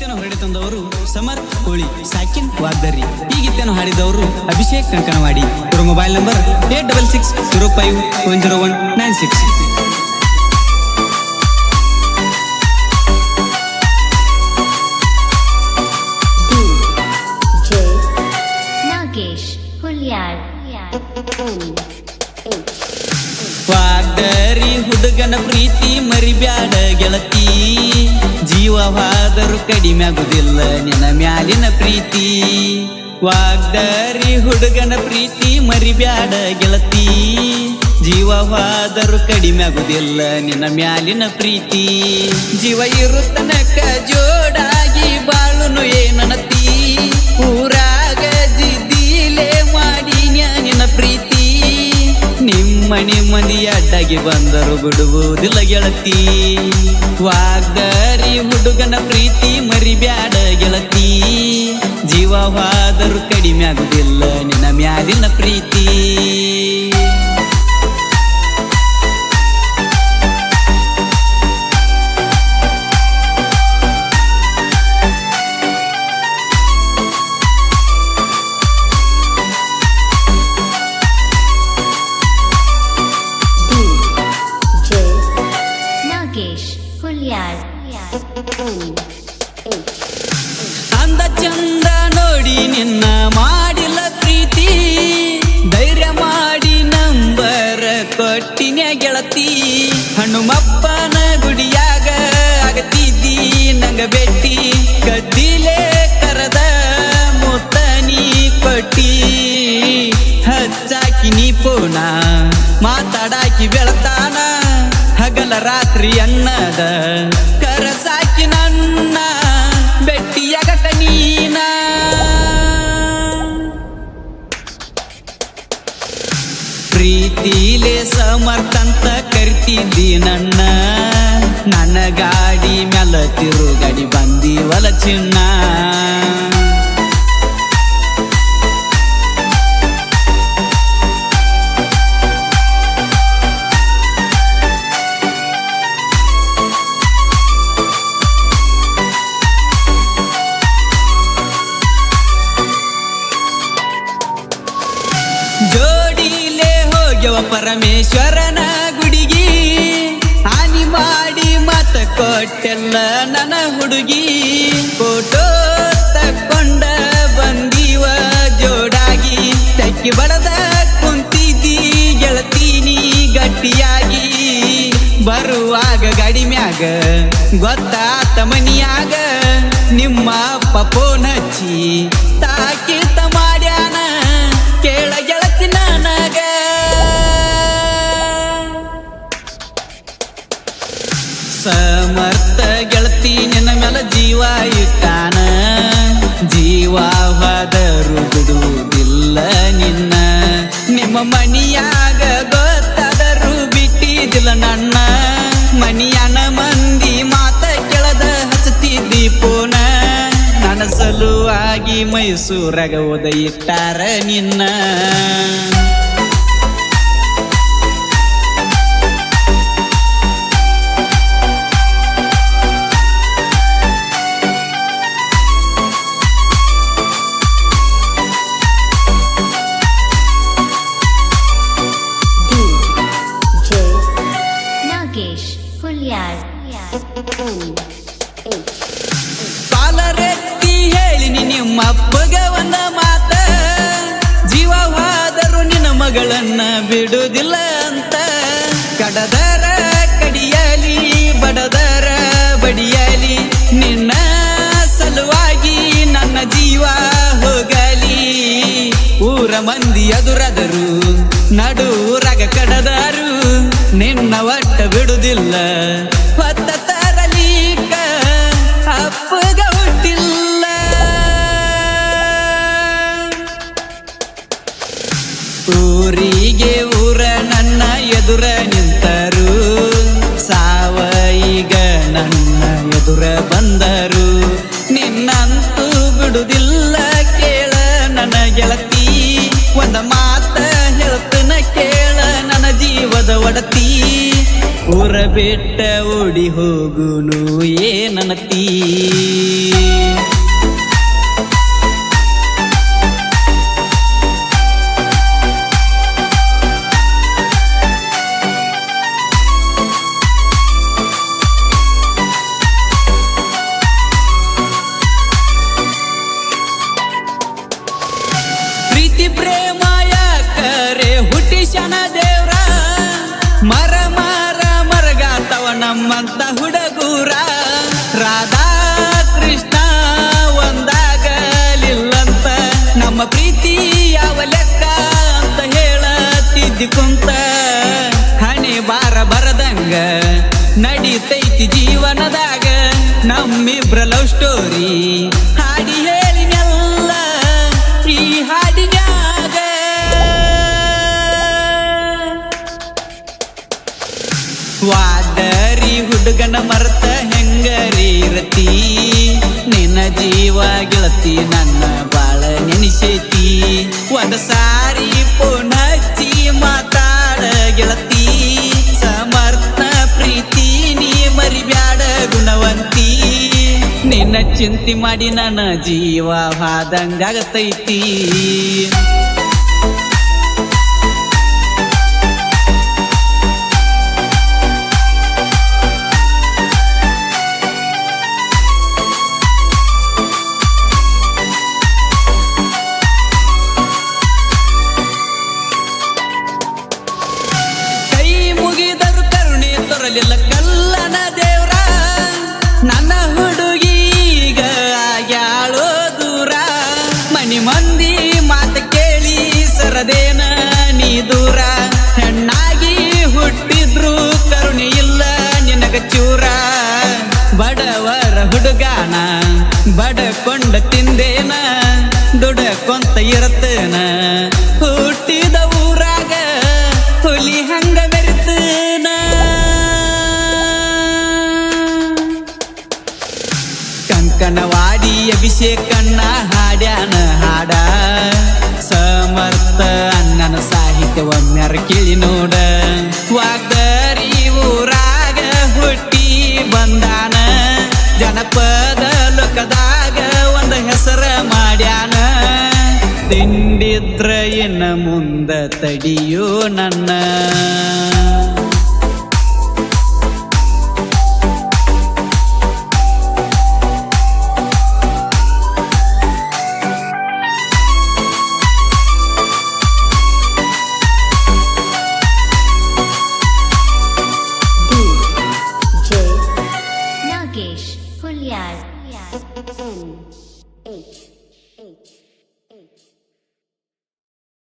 ಗೀತೆಯನ್ನು ಹೊರಡಿ ತಂದವರು ಸಮರ್ ಕೋಳಿ ಸಾಕಿನ್ ವಾಗ್ದರಿ. ಈ ಗೀತೆಯನ್ನು ಹಾಡಿದವರು ಅಭಿಷೇಕ್ ಕಂಕಣವಾಡಿ ಇವರ mobile number eight double six zero five one zero one nine six. ವಾಗ್ದರಿ ಹುಡುಗನ ಪ್ರೀತಿ ಮರಿಬ್ಯಾಡ. ಕಡಿಮೆ ಆಗುದಿಲ್ಲ. ನಿನ್ನ ಮ್ಯಾಲಿನ ಪ್ರೀತಿ. ವಾಗ್ದಾರಿ ಹುಡುಗನ ಪ್ರೀತಿ ಮರಿಬ್ಯಾಡ ಗೆಳತಿ. ಜೀವವಾದರೂ ಕಡಿಮೆ ಆಗುದಿಲ್ಲ. ನಿನ್ನ ಮ್ಯಾಲಿನ ಪ್ರೀತಿ. ಜೀವ ಇರುತ್ತನಕ ಜೋಡಾಗಿ ಬಾಳುನು ಏನನತಿ ನಿಮ್ಮ ಮಂದಿ ಅಡ್ಡಾಗಿ ಬಂದರು ಬಿಡುವುದಿಲ್ಲ ಗೆಳತಿ. ವಾಗ್ದರಿ ಹುಡುಗನ ಪ್ರೀತಿ ಮರಿಬ್ಯಾಡ ಗೆಳತಿ. ಜೀವವಾದರೂ ಕಡಿಮೆ ಆಗುದಿಲ್ಲ ನಿನ್ನ ಮ್ಯಾಲಿನ ಪ್ರೀತಿ. ಅಂದ ಚಂದ ನೋಡಿ ನಿನ್ನ ಮಾಡಿಲ್ಲ ಪ್ರೀತಿ. ಧೈರ್ಯ ಮಾಡಿ ನಂಬರ ಕೊಟ್ಟಿನ ಗೆಳತಿ. ಹನುಮಪ್ಪನ ಗುಡಿಯಾಗ ಆಗತಿದ್ದಿ ನಂಗ ಬೆಟ್ಟಿ ಕದ್ದಿಲೆ ಕರದ ಮುತ್ತನಿ ಕೊಟ್ಟಿ. ಹಚ್ಚಾಕಿ ನೀ ಪೋಣ ಮಾತಾಡಾಕಿ ಬೆಳತಾನ. ಹಗಲ ರಾತ್ರಿ ಅನ್ನದ ಕರಿತಿದ್ದಿ ನನ್ನ ನನ್ನ ಗಾಡಿ ಮ್ಯಾಲ ತಿರುಗಡಿ ಬಂದಿವಲ ಚಿನ್ನ. ಜೋಡಿಲೆ ಹೋಗ್ಯವ ಪರಮೇಶ್ವರನ ಕೊಟ್ಟೆಲ್ಲ ನನ್ನ ಹುಡುಗಿ ಫೋಟೋ ತಕ್ಕೊಂಡ ಬಂದೀವ ಜೋಡಾಗಿ. ತಕ್ಕಿ ಬಡದ ಕುಂತಿದ್ದಿ ಗೆಳತೀನಿ ಗಟ್ಟಿಯಾಗಿ. ಬರುವಾಗ ಗಾಡಿ ಮ್ಯಾಗ ಗೊತ್ತಾತ ಮನಿಯಾಗ. ನಿಮ್ಮ ಅಪ್ಪ ಫೋನ್ ಹಚ್ಚಿ ತಾಕಿತ ಮೇಲ ಜೀವ ಹೋದರು ಬಿಡುವುದಿಲ್ಲ ನಿನ್ನ. ನಿಮ್ಮ ಮನಿಯಾಗ ಗೊತ್ತಾದರೂ ಬಿಟ್ಟಿದ್ದಿಲ್ಲ ನನ್ನ. ಮನಿಯನ ಮಂದಿ ಮಾತ ಕೆಳದ ಹಚ್ಚತಿದ್ದಿ ಪೋನ. ನನ್ನ ಸಲುವಾಗಿ ಮೈಸೂರಾಗ ಓದ ಇಟ್ಟಾರ ನಿನ್ನ. ಹೇಳಿನಿ ನಿಮ್ಮ ಅಪ್ಪಗ ಒಂದ ಮಾತ, ಜೀವವಾದರೂ ನಿನ್ನ ಮಗಳನ್ನ ಬಿಡುವುದಿಲ್ಲ ಅಂತ. ಕಡದರ ಕಡಿಯಲಿ, ಬಡದರ ಬಡಿಯಲಿ, ನಿನ್ನ ಸಲುವಾಗಿ ನನ್ನ ಜೀವ ಹೋಗಲಿ. ಊರ ಮಂದಿ ಎದುರದರು ನಡುರಾಗ ಊರಿಗೆ ಊರ ನನ್ನ ಎದುರ ನಿಂತರು. ಸಾವ ಈಗ ನನ್ನ ಎದುರ ಬಂದರು. ನಿನ್ನಂತೂ ಬಿಡುದಿಲ್ಲ ಕೇಳ ನನ್ನ ಗೆಳತಿ. ಒಂದ ಮಾತ ಹೇಳ್ತನ ಕೇಳ ನನ್ನ ಜೀವದ ಒಡತಿ. ಊರ ಬಿಟ್ಟ ಓಡಿ ಹೋಗುನು ಏನನತಿ ಪ್ರೀತಿ ಪ್ರೇಮ ಯಾಕರೆ ಹುಟ್ಟಿಶನ ದೇವ್ರ? ಮರ ಮರ ಮರಗಾತವ ನಮ್ಮಂತ ಹುಡುಗೂರ. ರಾಧಾ ಕೃಷ್ಣ ಒಂದಾಗಲಿಲ್ಲಂತ ನಮ್ಮ ಪ್ರೀತಿ ಯಾವ ಲೆಕ್ಕ ಅಂತ ಹೇಳತ್ತಿದ್ದಿ ಕುಂತ. ಹಣೆ ಬಾರ ಬರದಂಗ ನಡೀತೈತಿ ಜೀವನದಾಗ ನಮ್ಮಿಬ್ರ ಲವ್ ಸ್ಟೋರಿ ಹುಡುಗನ ಮರ್ತ ಹೆಂಗರಿರತಿ ನಿನ್ನ ಜೀವ ಗೆಳತಿ, ನನ್ನ ಬಾಳ ನೆನಿಸೈತಿ. ಒಂದ ಸಾರಿ ಹಚ್ಚಿ ಮಾತಾಡ ಗೆಳತಿ. ಸಮರ್ಥ ಪ್ರೀತಿ, ನೀ ಮರಿಬ್ಯಾಡ ಗುಣವಂತಿ. ನಿನ್ನ ಚಿಂತೆ ಮಾಡಿ ನನ್ನ ಜೀವ ಹಾದಂಗಾಗತೈತಿ. ಬಡವರ ಹುಡುಗಾನ, ಬಡಕೊಂಡ ತಿಂದೇನ, ದುಡಕೊಂತ ಇರತ್ತೇನ. ಹುಟ್ಟಿದ ಊರಾಗ ಹುಲಿ ಹಂಗ ಮೆರಿತನ. ಕಂಕಣವಾಡಿ ಅಭಿಷೇಕಣ್ಣ ಹಾಡ್ಯಾನ ಹಾಡ. ಸಮರ್ಥ ಅಣ್ಣನ ಸಾಹಿತ್ಯ ಒಮ್ಮ್ಯಾರ ಕೇಳಿ ನೋಡ. ವಾಗ್ದರಿ ಜನಪದ ಲೋಕದಾಗ ಒಂದು ಹೆಸರ ಮಾಡ್ಯಾನ. ತಿಂಡಿದ್ರ ಇನ್ನ ಮುಂದ ತಡಿಯೋ ನನ್ನ.